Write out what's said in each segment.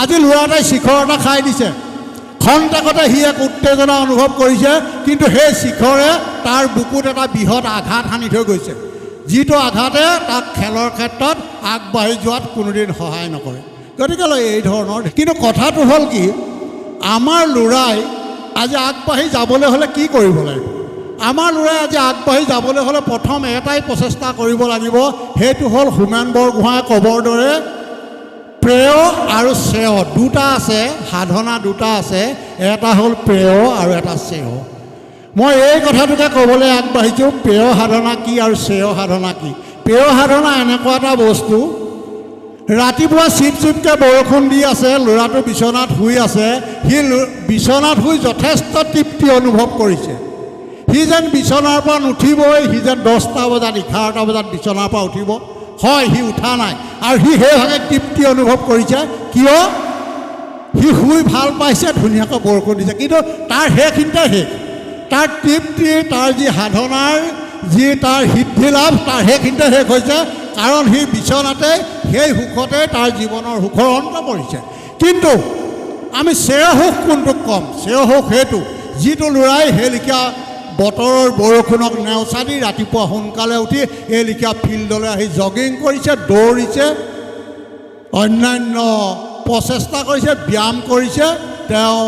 আজি ল'ৰা শিখৰ এটা খাই দিছে। খন্তেকতে সি এক উত্তেজনা অনুভৱ কৰিছে, কিন্তু সেই শিখৰে তাৰ বুকুত এটা বৃহৎ আঘাত সানি থৈ গৈছে। যিটো আঘাতে তাক খেলৰ ক্ষেত্ৰত আগবাঢ়ি যোৱাত কোনোদিন সহায় নকৰে। গতিকেলৈ এই ধৰণৰ, কিন্তু কথাটো হ'ল কি, আমাৰ ল'ৰাই আজি আগবাঢ়ি যাবলৈ হ'লে কি কৰিব লাগিব আমাৰ ল'ৰাই আজি আগবাঢ়ি যাবলৈ হ'লে প্ৰথম এটাই প্ৰচেষ্টা কৰিব লাগিব, সেইটো হ'ল হোমেন বৰগোহাঁই ক'বৰ দৰে প্ৰেয় আৰু শ্ৰেয়। দুটা আছে, সাধনা দুটা আছে, এটা হ'ল প্ৰেয় আৰু এটা শ্ৰেয়। মই এই কথাটোকে ক'বলৈ আগবাঢ়িছোঁ, প্ৰেয় সাধনা কি আৰু শ্ৰেয় সাধনা কি? প্ৰেয় সাধনা এনেকুৱা এটা বস্তু, ৰাতিপুৱা চিপ চিপকৈ বৰষুণ দি আছে, ল'ৰাটো বিচনাত শুই আছে, সি বিচনাত শুই যথেষ্ট তৃপ্তি অনুভৱ কৰিছে। সি যেন বিচনাৰ পৰা নুঠিবই, সি যেন দহটা বজাত, এঘাৰটা বজাত বিচনাৰ পৰা উঠিব। হয়, সি উঠা নাই। আৰু সি সেইভাগে তৃপ্তি অনুভৱ কৰিছে। কিয়? সি শুই ভালো পাইছে, ধুনীয়াকৈ বৰষুণ দিছে। কিন্তু তাৰ সেইখিনিতে শেষ। তাৰ তৃপ্তি, তাৰ যি সাধনাৰ, যি তাৰ সিদ্ধি লাভ, তাৰ সেইখিনিতে শেষ হৈছে। কাৰণ সি বিচনাতে, সেই সুখতে তাৰ জীৱনৰ সুখৰ অন্ত পৰিছে। কিন্তু আমি শ্ৰেয় সুখ কোনটোক ক'ম? শ্ৰেয় সুখ সেইটো, যিটো ল'ৰাই সেই লিখীয়া বতৰৰ বৰষুণক নেওচা দি ৰাতিপুৱা সোনকালে উঠি এই লিখীয়া ফিল্ডলৈ আহি জগিং কৰিছে, দৌৰিছে, অন্যান্য প্ৰচেষ্টা কৰিছে, ব্যায়াম কৰিছে, তেওঁ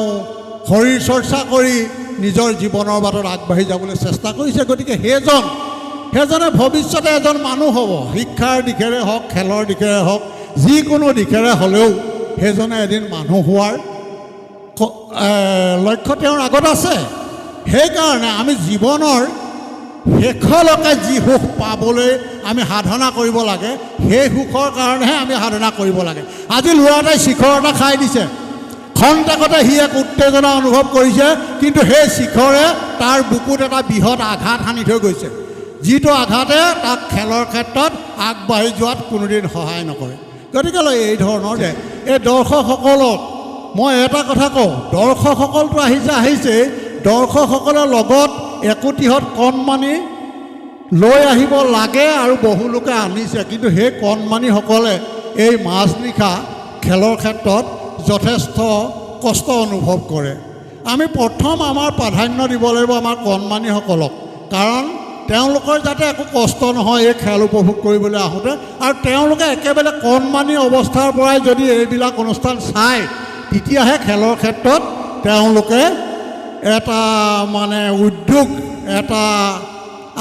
শৰীৰ চৰ্চা কৰি নিজৰ জীৱনৰ বাটত আগবাঢ়ি যাবলৈ চেষ্টা কৰিছে। গতিকে সেইজন, সেইজনে ভৱিষ্যতে এজন মানুহ হ'ব। শিক্ষাৰ দিশেৰে হওক, খেলৰ দিশেৰে হওক, যিকোনো দিশেৰে হ'লেও সেইজনে এদিন মানুহ হোৱাৰ লক্ষ্য তেওঁৰ আগত আছে। সেইকাৰণে আমি জীৱনৰ শেষলৈকে যি সুখ পাবলৈ আমি সাধনা কৰিব লাগে, সেই সুখৰ কাৰণেহে আমি সাধনা কৰিব লাগে। আজি ল'ৰা এটাই শিখৰ এটা খাই দিছে। খন্তেকতে সি এক উত্তেজনা অনুভৱ কৰিছে, কিন্তু সেই শিখৰে তাৰ বুকুত এটা বৃহৎ আঘাত সানি থৈ গৈছে। যিটো আঘাতে তাক খেলৰ ক্ষেত্ৰত আগবাঢ়ি যোৱাত কোনোদিন সহায় নকৰে। গতিকেলৈ এই ধৰণৰ যে এই দৰ্শকসকলক মই এটা কথা কওঁ, দৰ্শকসকলটো আহিছে আহিছে দৰ্শকসকলৰ লগত একোটিহত কণমানি লৈ আহিব লাগে আৰু বহু লোকে আনিছে। কিন্তু সেই কণমানিসকলে এই মাজনিশা খেলৰ ক্ষেত্ৰত যথেষ্ট কষ্ট অনুভৱ কৰে। আমি প্ৰথম আমাৰ প্ৰাধান্য দিব লাগিব আমাৰ কণমানিসকলক কাৰণ তেওঁলোকৰ যাতে একো কষ্ট নহয় এই খেল উপভোগ কৰিবলৈ আহোঁতে আৰু তেওঁলোকে একেবাৰে কণমানি অৱস্থাৰ পৰাই যদি এইবিলাক অনুষ্ঠান চায়, তেতিয়াহে খেলৰ ক্ষেত্ৰত তেওঁলোকে এটা মানে উদ্যোগ, এটা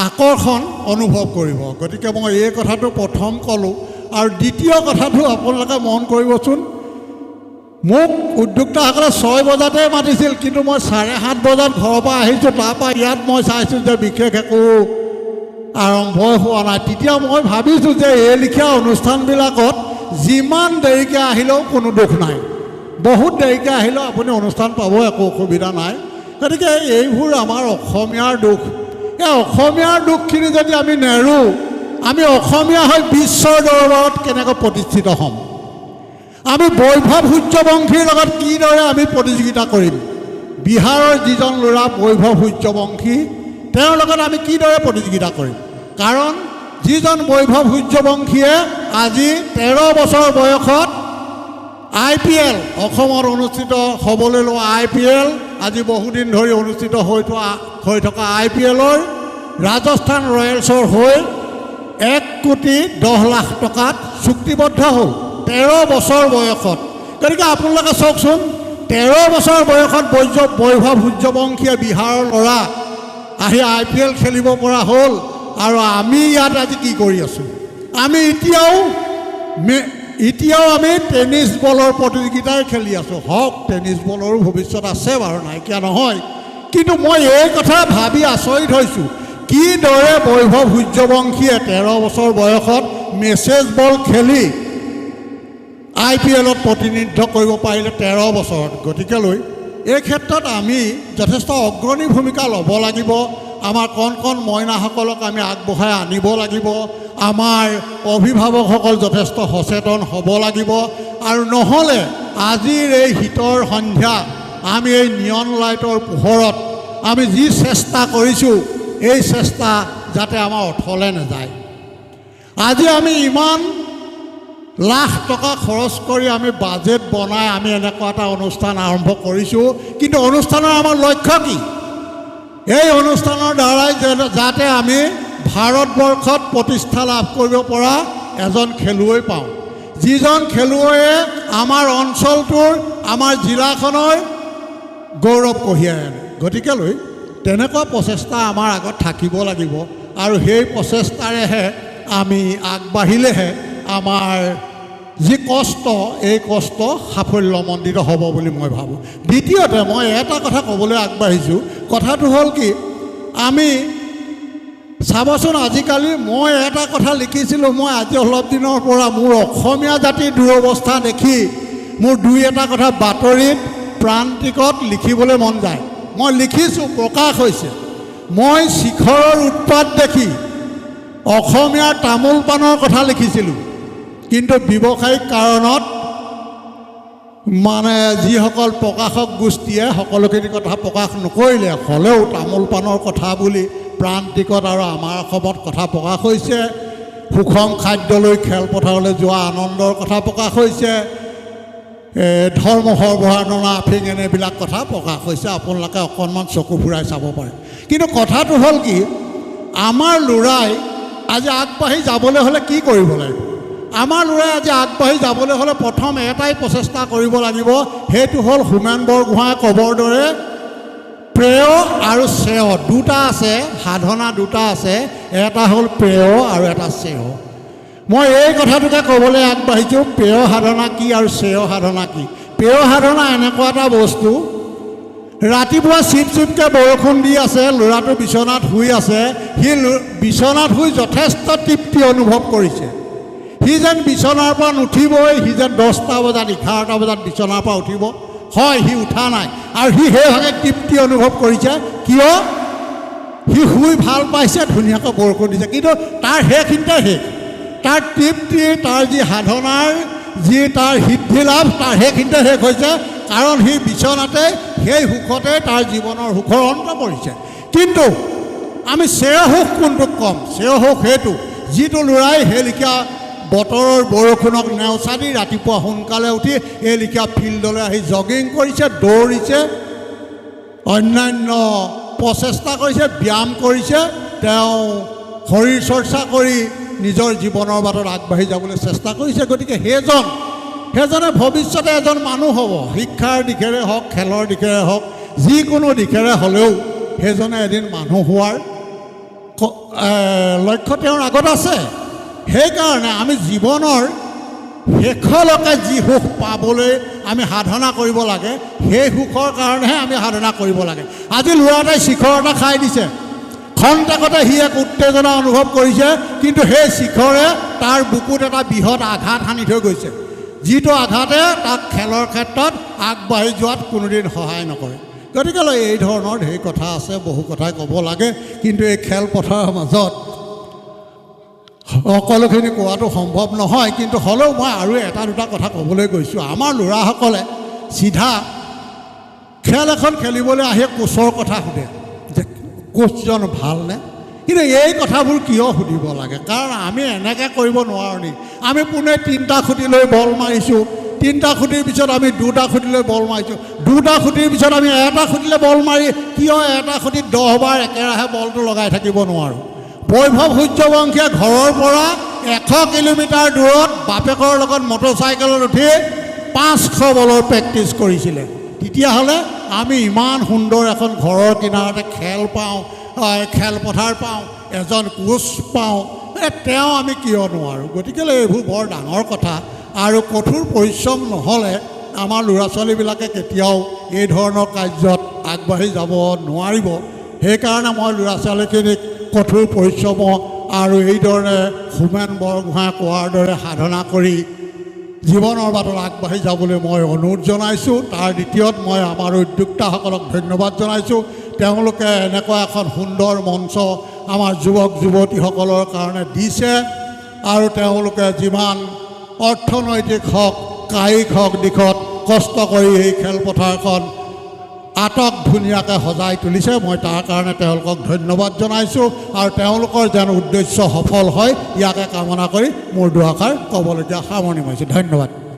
আকৰ্ষণ অনুভৱ কৰিব। গতিকে মই এই কথাটো প্ৰথম ক'লোঁ আৰু দ্বিতীয় কথাটো আপোনালোকে মন কৰিবচোন। মোক উদ্যোক্তাসকলে ছয় বজাতে মাতিছিল, কিন্তু মই চাৰে সাত বজাত ঘৰৰ পৰা আহিছোঁ তাৰপৰা ইয়াত মই চাইছোঁ যে বিশেষ একো আৰম্ভই হোৱা নাই। তেতিয়া মই ভাবিছোঁ যে এই লিখীয়া অনুষ্ঠানবিলাকত যিমান দেৰিকৈ আহিলেও কোনো দুখ নাই। বহুত দেৰিকৈ আহিলেও আপুনি অনুষ্ঠান পাব, একো অসুবিধা নাই। গতিকে এইবোৰ আমাৰ অসমীয়াৰ দুখ। এই অসমীয়াৰ দুখখিনি যদি আমি নেৰোঁ, আমি অসমীয়া হৈ বিশ্বৰ দৰবাৰত কেনেকৈ প্ৰতিষ্ঠিত হ'ম? আমি বৈভৱ সূৰ্যবংশীৰ লগত কিদৰে আমি প্ৰতিযোগিতা কৰিম? বিহাৰৰ যিজন ল'ৰা বৈভৱ সূৰ্যবংশী, তেওঁৰ লগত আমি কিদৰে প্ৰতিযোগিতা কৰিম? কাৰণ যিজন বৈভৱ সূৰ্যবংশীয়ে আজি তেৰ বছৰ বয়সত আই পি এল, অসমত অনুষ্ঠিত হ'বলৈ লোৱা আই পি এল আজি বহুদিন ধৰি অনুষ্ঠিত হৈ থোৱা হৈ থকা আই পি এলৰ ৰাজস্থান ৰয়েলছৰ হৈ এক কোটি দহ লাখ টকাত চুক্তিবদ্ধ হ'ল তেৰ বছৰ বয়সত। গতিকে আপোনালোকে চাওকচোন, তেৰ বছৰ বয়সত বৈজ, বৈভৱ সূৰ্যবংশীয়ে বিহাৰৰ ল'ৰা আহি আই পি এল খেলিব পৰা হ'ল। আৰু আমি ইয়াত আজি কি কৰি আছোঁ? আমি এতিয়াও এতিয়াও আমি টেনিছ বলৰ প্ৰতিযোগিতাই খেলি আছোঁ। হওক, টেনিছ বলৰো ভৱিষ্যত আছে বাৰু, নাইকিয়া নহয়। কিন্তু মই এই কথা ভাবি আচৰিত হৈছোঁ। কিদৰে বৈভৱ সূৰ্যবংশীয়ে তেৰ বছৰ বয়সত মেছেজ বল খেলি আই পি এলত প্ৰতিনিধিত্ব কৰিব পাৰিলে তেৰ বছৰত। গতিকেলৈ, এই ক্ষেত্ৰত আমি যথেষ্ট অগ্ৰণী ভূমিকা ল'ব লাগিব। আমাৰ কণ কণ মইনাসকলক আমি আগবঢ়াই আনিব লাগিব। আমাৰ অভিভাৱকসকল যথেষ্ট সচেতন হ'ব লাগিব। আৰু নহ'লে আজিৰ এই শীতৰ সন্ধ্যা, আমি এই নিয়ন লাইটৰ পোহৰত আমি যি চেষ্টা কৰিছোঁ, এই চেষ্টা যাতে আমাৰ অথলে নাযায়। আজি আমি ইমান লাখ টকা খৰচ কৰি আমি বাজেট বনাই আমি এনেকুৱা এটা অনুষ্ঠান আৰম্ভ কৰিছোঁ। কিন্তু অনুষ্ঠানৰ আমাৰ লক্ষ্য কি? এই অনুষ্ঠানৰ দ্বাৰাই যাতে আমি ভাৰতবৰ্ষত প্ৰতিষ্ঠা লাভ কৰিব পৰা এজন খেলুৱৈ পাওঁ। যিজন খেলুৱৈয়ে আমাৰ অঞ্চলটোৰ, আমাৰ জিলাখনৰ গৌৰৱ কঢ়িয়াই আনে। গতিকেলৈ তেনেকুৱা প্ৰচেষ্টা আমাৰ আগত থাকিব লাগিব। আৰু সেই প্ৰচেষ্টাৰেহে আমি আগবাঢ়িলেহে আমাৰ যি কষ্ট, এই কষ্ট সাফল্যমণ্ডিত হ'ব বুলি মই ভাবোঁ। দ্বিতীয়তে মই এটা কথা ক'বলৈ আগবাঢ়িছোঁ। কথাটো হ'ল কি, আমি চাবচোন আজিকালি মই এটা কথা লিখিছিলোঁ, মই আজি অলপ দিনৰ পৰা মোৰ অসমীয়া জাতিৰ দুৰৱস্থা দেখি মোৰ দুই এটা কথা বাতৰিত, প্ৰান্তিকত লিখিবলৈ মন যায়। মই লিখিছোঁ, প্ৰকাশ হৈছে। মই শিখৰৰ উৎপাত দেখি অসমীয়াৰ তামোল পাণৰ কথা লিখিছিলোঁ। কিন্তু ব্যৱসায়িক কাৰণত মানে যিসকল প্ৰকাশক গোষ্ঠীয়ে সকলোখিনি কথা প্ৰকাশ নকৰিলে, হ'লেও তামোল পাণৰ কথা বুলি প্ৰান্তিকত আৰু আমাৰ অসমত কথা প্ৰকাশ হৈছে, সুষম খাদ্যলৈ খেলপথাৰলৈ যোৱা আনন্দৰ কথা প্ৰকাশ হৈছে ধৰ্ম সৰ্বসাধাৰণৰ আফিং এনেবিলাক কথা প্ৰকাশ হৈছে, আপোনালোকে অকণমান চকু ফুৰাই চাব পাৰে। কিন্তু কথাটো হ'ল কি, আমাৰ ল'ৰাই আজি আগবাঢ়ি যাবলৈ হ'লে কি কৰিব লাগিব? আমাৰ ল'ৰাই আজি আগবাঢ়ি যাবলৈ হ'লে প্ৰথম এটাই প্ৰচেষ্টা কৰিব লাগিব। সেইটো হ'ল হোমেন বৰগোহাঁই ক'বৰ দৰে প্ৰেয় আৰু শ্ৰেয়। দুটা আছে, সাধনা দুটা আছে, এটা হ'ল প্ৰেয় আৰু এটা শ্ৰেয়। মই এই কথাটোকে ক'বলৈ আগবাঢ়িছোঁ, প্ৰেয় সাধনা কি আৰু শ্ৰেয় সাধনা কি? প্ৰেয় সাধনা এনেকুৱা এটা বস্তু, ৰাতিপুৱা চিপ চিপকৈ বৰষুণ দি আছে, ল'ৰাটো বিচনাত শুই আছে, সি বিচনাত শুই যথেষ্ট তৃপ্তি অনুভৱ কৰিছে। সি যেন বিচনাৰ পৰা নুঠিবই, সি যেন দহটা বজাত, এঘাৰটা বজাত বিচনাৰ পৰা উঠিব, হয়, সি উঠা নাই। আৰু সি সেইভাগে তৃপ্তি অনুভৱ কৰিছে। কিয়? সি শুই ভালো পাইছে, ধুনীয়াকৈ বৰষুণ দিছে। কিন্তু তাৰ সেইখিনিতে শেষ। তাৰ তৃপ্তি, তাৰ যি সাধনাৰ, যি তাৰ সিদ্ধি লাভ, তাৰ সেইখিনিতে শেষ হৈছে। কাৰণ সি বিচনাতে সেই সুখতে তাৰ জীৱনৰ সুখৰ অন্ত পৰিছে। কিন্তু আমি শ্ৰেয় সুখ কোনটোক ক'ম? শ্ৰেয় সুখ সেইটো, যিটো ল'ৰাই সেই লিখীয়া বতৰৰ বৰষুণক নেওচাদি ৰাতিপুৱা সোনকালে উঠি এই লিখীয়া ফিল্ডলৈ আহি জগিং কৰিছে, দৌৰিছে, অন্যান্য প্ৰচেষ্টা কৰিছে, ব্যায়াম কৰিছে, তেওঁ শৰীৰ চৰ্চা কৰি নিজৰ জীৱনৰ বাটত আগবাঢ়ি যাবলৈ চেষ্টা কৰিছে। গতিকে সেইজন, সেইজনে ভৱিষ্যতে এজন মানুহ হ'ব। শিক্ষাৰ দিশেৰে হওক, খেলৰ দিশেৰে হওক, যিকোনো দিশেৰে হ'লেও সেইজনে এদিন মানুহ হোৱাৰ লক্ষ্য তেওঁৰ আগত আছে। সেইকাৰণে আমি জীৱনৰ শেষলৈকে যি সুখ পাবলৈ আমি সাধনা কৰিব লাগে, সেই সুখৰ কাৰণেহে আমি সাধনা কৰিব লাগে। আজি ল'ৰা এটাই শিখৰ এটা খাই দিছে। খন্তেকতে সি এক উত্তেজনা অনুভৱ কৰিছে, কিন্তু সেই শিখৰে তাৰ বুকুত এটা বৃহৎ আঘাত সানি থৈ গৈছে। যিটো আঘাতে তাক খেলৰ ক্ষেত্ৰত আগবাঢ়ি যোৱাত কোনোদিন সহায় নকৰে। গতিকেলৈ এই ধৰণৰ ঢেৰ কথা আছে, বহু কথাই ক'ব লাগে, কিন্তু এই খেলপথাৰৰ মাজত সকলোখিনি কোৱাটো সম্ভৱ নহয়, কিন্তু হ'লেও মই আৰু এটা দুটা কথা ক'বলৈ গৈছোঁ। আমাৰ ল'ৰাসকলে চিধা খেল এখন খেলিবলৈ আহি কোচৰ কথা সোধে। যে, কোচজন ভালনে? কিন্তু এই কথাবোৰ কিয় সুধিব লাগে? কাৰণ আমি এনেকৈ কৰিব নোৱাৰোঁ নি আমি পোনে তিনিটা খুঁটি লৈ বল মাৰিছোঁ। তিনিটা খুঁটিৰ পিছত আমি দুটা খুঁটি লৈ বল মাৰিছোঁ। দুটা খুঁটিৰ পিছত আমি এটা খুঁটিলৈ বল মাৰি কিয় এটা খুঁটিত দহবাৰ একেৰাহে বলটো লগাই থাকিব নোৱাৰোঁ? বৈভৱ সূৰ্যবংশীয়ে ঘৰৰ পৰা এশ কিলোমিটাৰ দূৰত বাপেকৰ লগত মটৰচাইকেলত উঠি পাঁচশো বলৰ প্ৰেক্টিছ কৰিছিলে। তেতিয়াহ'লে আমি ইমান সুন্দৰ এখন ঘৰৰ কিনাৰতে খেল পাওঁ খেলপথাৰ পাওঁ, এজন কোচ পাওঁ তেওঁ আমি কিয় নোৱাৰোঁ? গতিকেলৈ এইবোৰ বৰ ডাঙৰ কথা। আৰু কঠোৰ পৰিশ্ৰম নহ'লে আমাৰ ল'ৰা ছোৱালীবিলাকে কেতিয়াও এই ধৰণৰ কাৰ্যত আগবাঢ়ি যাব নোৱাৰিব। সেইকাৰণে মই ল'ৰা ছোৱালীখিনিক কঠোৰ পৰিশ্ৰম আৰু এইধৰণে হোমেন বৰগোহাঁই কোৱাৰ দৰে সাধনা কৰি জীৱনৰ বাটত আগবাঢ়ি যাবলৈ মই অনুৰোধ জনাইছোঁ। তাৰ দ্বিতীয়ত মই আমাৰ উদ্যোক্তাসকলক ধন্যবাদ জনাইছোঁ। তেওঁলোকে এনেকুৱা এখন সুন্দৰ মঞ্চ আমাৰ যুৱক যুৱতীসকলৰ কাৰণে দিছে আৰু তেওঁলোকে যিমান অৰ্থনৈতিক হওক, কায়িক হওক দিশত কষ্ট কৰি এই খেলপথাৰখন আটক ধুনীয়াকৈ সজাই তুলিছে। মই তাৰ কাৰণে তেওঁলোকক ধন্যবাদ জনাইছোঁ আৰু তেওঁলোকৰ যেন উদ্দেশ্য সফল হয়, ইয়াকে কামনা কৰি মোৰ দুআষাৰ ক'বলগীয়া সামৰণি মাৰিছোঁ। ধন্যবাদ।